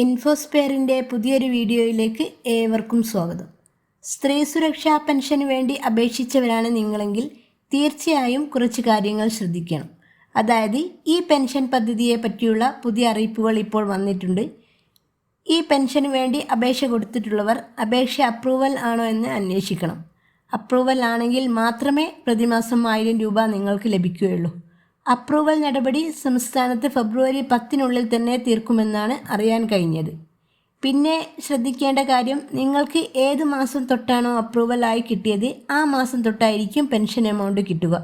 ഇൻഫോസ്പെയറിന്റെ പുതിയൊരു വീഡിയോയിലേക്ക് ഏവർക്കും സ്വാഗതം. സ്ത്രീ സുരക്ഷാ പെൻഷന് വേണ്ടി അപേക്ഷിച്ചവരാണ് നിങ്ങളെങ്കിൽ തീർച്ചയായും കുറച്ച് കാര്യങ്ങൾ ശ്രദ്ധിക്കണം. അതായത് ഈ പെൻഷൻ പദ്ധതിയെ പറ്റിയുള്ള പുതിയ അറിയിപ്പുകൾ ഇപ്പോൾ വന്നിട്ടുണ്ട്. ഈ പെൻഷന് വേണ്ടി അപേക്ഷ കൊടുത്തിട്ടുള്ളവർ അപേക്ഷ അപ്രൂവൽ ആണോ എന്ന് അന്വേഷിക്കണം. അപ്രൂവൽ ആണെങ്കിൽ മാത്രമേ പ്രതിമാസം ആയിരം രൂപ നിങ്ങൾക്ക് ലഭിക്കുകയുള്ളൂ. അപ്രൂവൽ നടപടി സംസ്ഥാനത്ത് ഫെബ്രുവരി പത്തിനുള്ളിൽ തന്നെ തീർക്കുമെന്നാണ് അറിയാൻ കഴിഞ്ഞത്. പിന്നെ ശ്രദ്ധിക്കേണ്ട കാര്യം നിങ്ങൾക്ക് ഏത് മാസം തൊട്ടാണോ അപ്രൂവൽ ആയി കിട്ടിയത് ആ മാസം തൊട്ടായിരിക്കും പെൻഷൻ എമൗണ്ട് കിട്ടുക.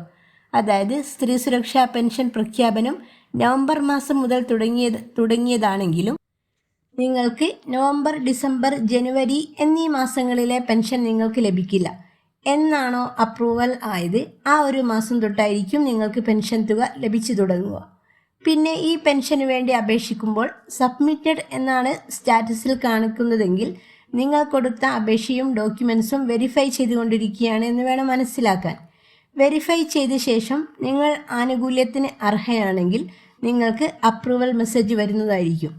അതായത് സ്ത്രീ സുരക്ഷാ പെൻഷൻ പ്രഖ്യാപനം നവംബർ മാസം മുതൽ തുടങ്ങിയത് തുടങ്ങിയതാണെങ്കിലും നിങ്ങൾക്ക് നവംബർ ഡിസംബർ ജനുവരി എന്നീ മാസങ്ങളിലെ പെൻഷൻ നിങ്ങൾക്ക് ലഭിക്കില്ല. എന്നാണോ അപ്രൂവൽ ആയത്? ആ ഒരു മാസം തൊട്ടായിരിക്കും നിങ്ങൾക്ക് പെൻഷൻ തുക ലഭിച്ചു തുടങ്ങുക. പിന്നെ ഈ പെൻഷന് വേണ്ടി അപേക്ഷിക്കുമ്പോൾ സബ്മിറ്റഡ് എന്നാണ് സ്റ്റാറ്റസിൽ കാണിക്കുന്നതെങ്കിൽ നിങ്ങൾ കൊടുത്ത അപേക്ഷയും ഡോക്യുമെൻസും വെരിഫൈ ചെയ്തുകൊണ്ടിരിക്കുകയാണ് എന്ന് വേണം മനസ്സിലാക്കാൻ. വെരിഫൈ ചെയ്ത ശേഷം നിങ്ങൾ ആനുകൂല്യത്തിന് അർഹയാണെങ്കിൽ നിങ്ങൾക്ക് അപ്രൂവൽ മെസ്സേജ് വരുന്നതായിരിക്കും.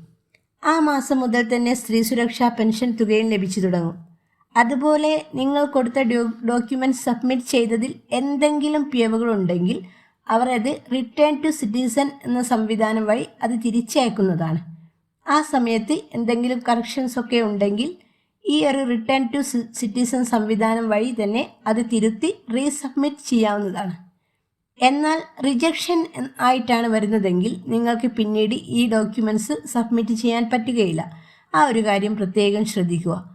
ആ മാസം മുതൽ തന്നെ സ്ത്രീ സുരക്ഷാ പെൻഷൻ തുകയും ലഭിച്ചു തുടങ്ങും. അതുപോലെ നിങ്ങൾ കൊടുത്ത ഡോക്യുമെന്റ് സബ്മിറ്റ് ചെയ്തതിൽ എന്തെങ്കിലും പിഴവുകളുണ്ടെങ്കിൽ അവർ അത് റിട്ടേൺ ടു സിറ്റിസൺ എന്ന സംവിധാനം വഴി അത് തിരിച്ചയക്കുന്നതാണ്. ആ സമയത്ത് എന്തെങ്കിലും കറക്ഷൻസ് ഒക്കെ ഉണ്ടെങ്കിൽ ഈ ഒരു റിട്ടേൺ ടു സിറ്റിസൺ സംവിധാനം വഴി തന്നെ അത് തിരുത്തി റീസബ്മിറ്റ് ചെയ്യാവുന്നതാണ്. എന്നാൽ റിജക്ഷൻ ആയിട്ടാണ് വരുന്നതെങ്കിൽ നിങ്ങൾക്ക് പിന്നീട് ഈ ഡോക്യുമെന്റ്സ് സബ്മിറ്റ് ചെയ്യാൻ പറ്റുകയില്ല. ആ ഒരു കാര്യം പ്രത്യേകം ശ്രദ്ധിക്കുക.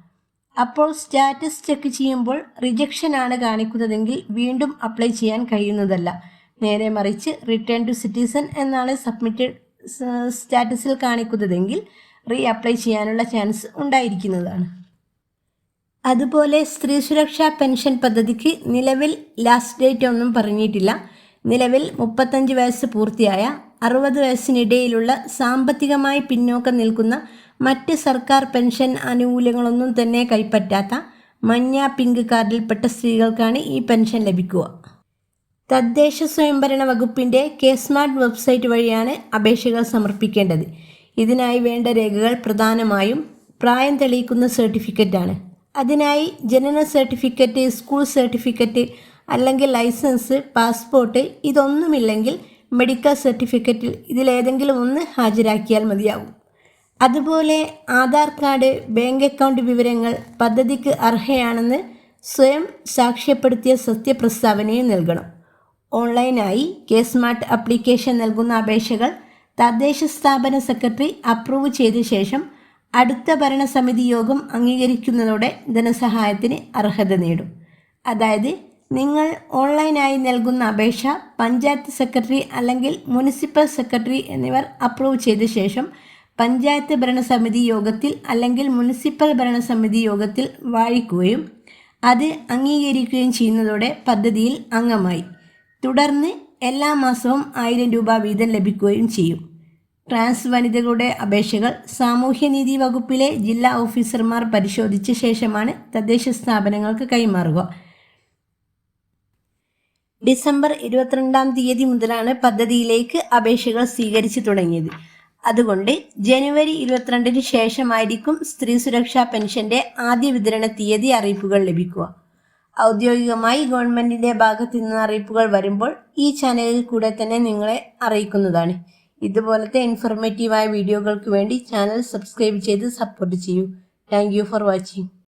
അപ്പോൾ സ്റ്റാറ്റസ് ചെക്ക് ചെയ്യുമ്പോൾ റിജക്ഷൻ ആണ് കാണിക്കുന്നതെങ്കിൽ വീണ്ടും അപ്ലൈ ചെയ്യാൻ കഴിയുന്നതല്ല. നേരെ മറിച്ച് റിട്ടേൺ ടു സിറ്റിസൺ എന്നാണ് സബ്മിറ്റഡ് സ്റ്റാറ്റസിൽ കാണിക്കുന്നതെങ്കിൽ റീ അപ്ലൈ ചെയ്യാനുള്ള ചാൻസ് ഉണ്ടായിരിക്കുന്നതാണ്. അതുപോലെ സ്ത്രീ സുരക്ഷാ പെൻഷൻ പദ്ധതിക്ക് നിലവിൽ ലാസ്റ്റ് ഡേറ്റ് ഒന്നും പറഞ്ഞിട്ടില്ല. നിലവിൽ മുപ്പത്തഞ്ച് വയസ്സ് പൂർത്തിയായ അറുപത് വയസ്സിനിടയിലുള്ള സാമ്പത്തികമായി പിന്നോക്കം നിൽക്കുന്ന മറ്റ് സർക്കാർ പെൻഷൻ ആനുകൂല്യങ്ങളൊന്നും തന്നെ കൈപ്പറ്റാത്ത മഞ്ഞ പിങ്ക് കാർഡിൽപ്പെട്ട സ്ത്രീകൾക്കാണ് ഈ പെൻഷൻ ലഭിക്കുക. തദ്ദേശ സ്വയംഭരണ വകുപ്പിന്റെ കെ സ്മാർട്ട് വെബ്സൈറ്റ് വഴിയാണ് അപേക്ഷകൾ സമർപ്പിക്കേണ്ടത്. ഇതിനായി വേണ്ട രേഖകൾ പ്രധാനമായും പ്രായം തെളിയിക്കുന്ന സർട്ടിഫിക്കറ്റാണ്. അതിനായി ജനന സർട്ടിഫിക്കറ്റ് സ്കൂൾ സർട്ടിഫിക്കറ്റ് അല്ലെങ്കിൽ ലൈസൻസ് പാസ്പോർട്ട് ഇതൊന്നുമില്ലെങ്കിൽ മെഡിക്കൽ സർട്ടിഫിക്കറ്റിൽ ഇതിലേതെങ്കിലും ഒന്ന് ഹാജരാക്കിയാൽ മതിയാവും അതുപോലെ ആധാർ കാർഡ് ബാങ്ക് അക്കൗണ്ട് വിവരങ്ങൾ പദ്ധതിക്ക് അർഹയാണെന്ന് സ്വയം സാക്ഷ്യപ്പെടുത്തിയ സത്യപ്രസ്താവനയും നൽകണം. ഓൺലൈനായി കെ സ്മാർട്ട് ആപ്ലിക്കേഷൻ നൽകുന്ന അപേക്ഷകൾ തദ്ദേശ സ്ഥാപന സെക്രട്ടറി അപ്രൂവ് ചെയ്ത ശേഷം അടുത്ത ഭരണസമിതി യോഗം അംഗീകരിക്കുന്നതോടെ ധനസഹായത്തിന് അർഹത നേടും. അതായത് നിങ്ങൾ ഓൺലൈനായി നൽകുന്ന അപേക്ഷ പഞ്ചായത്ത് സെക്രട്ടറി അല്ലെങ്കിൽ മുനിസിപ്പൽ സെക്രട്ടറി എന്നിവർ അപ്രൂവ് ചെയ്ത ശേഷം പഞ്ചായത്ത് ഭരണസമിതി യോഗത്തിൽ അല്ലെങ്കിൽ മുനിസിപ്പൽ ഭരണസമിതി യോഗത്തിൽ വായിക്കുകയും അത് അംഗീകരിക്കുകയും ചെയ്യുന്നതോടെ പദ്ധതിയിൽ അംഗമായി. തുടർന്ന് എല്ലാ മാസവും ആയിരം രൂപ വീതം ലഭിക്കുകയും ചെയ്യും. ട്രാൻസ് വനിതകളുടെ അപേക്ഷകൾ സാമൂഹ്യനീതി വകുപ്പിലെ ജില്ലാ ഓഫീസർമാർ പരിശോധിച്ച ശേഷമാണ് തദ്ദേശ സ്ഥാപനങ്ങൾക്ക് കൈമാറുക. ഡിസംബർ ഇരുപത്തിരണ്ടാം തീയതി മുതലാണ് പദ്ധതിയിലേക്ക് അപേക്ഷകൾ സ്വീകരിച്ചു തുടങ്ങിയത്. അതുകൊണ്ട് ജനുവരി ഇരുപത്തിരണ്ടിന് ശേഷമായിരിക്കും സ്ത്രീ സുരക്ഷാ പെൻഷന്റെ ആദ്യ വിതരണ തീയതി അറിയിപ്പുകൾ ലഭിക്കുക. ഔദ്യോഗികമായി ഗവൺമെന്റിന്റെ ഭാഗത്ത് നിന്ന് അറിയിപ്പുകൾ വരുമ്പോൾ ഈ ചാനലിൽ കൂടെ തന്നെ നിങ്ങളെ അറിയിക്കുന്നതാണ്. ഇതുപോലത്തെ ഇൻഫോർമേറ്റീവായ വീഡിയോകൾക്ക് വേണ്ടി ചാനൽ സബ്സ്ക്രൈബ് ചെയ്ത് സപ്പോർട്ട് ചെയ്യൂ. Thank for watching